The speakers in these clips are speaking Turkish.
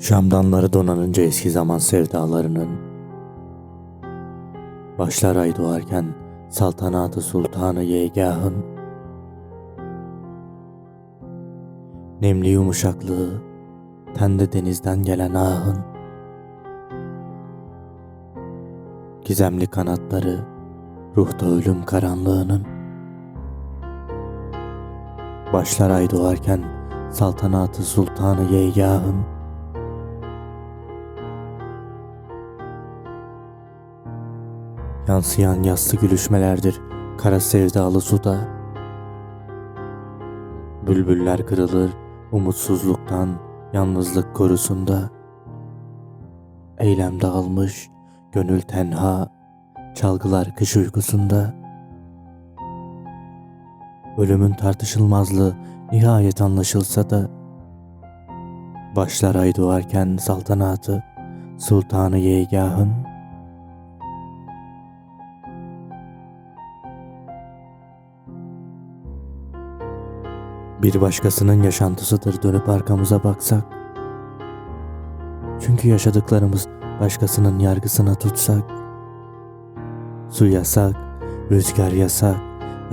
Şamdanları donanınca eski zaman sevdalarının Başlar ay doğarken saltanatı sultanı yegahın Nemli yumuşaklığı tende denizden gelen ahın Gizemli kanatları ruhta ölüm karanlığının Başlar ay doğarken saltanatı sultanı yegahın Yansıyan yassı gülüşmelerdir kara sevdalı suda. Bülbüller kırılır umutsuzluktan yalnızlık korusunda. Eylem dağılmış, gönül tenha, çalgılar kış uykusunda. Ölümün tartışılmazlığı nihayet anlaşılsa da Başlar ay doğarken saltanatı, sultanı yegahın Bir başkasının yaşantısıdır dönüp arkamıza baksak. Çünkü yaşadıklarımız başkasının yargısına tutsak. Su yasak, rüzgar yasak,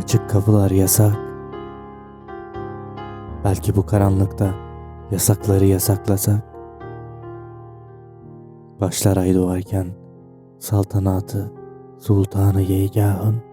açık kapılar yasak. Belki bu karanlıkta yasakları yasaklasak. Başlar ay doğarken saltanatı, sultanı yegahın.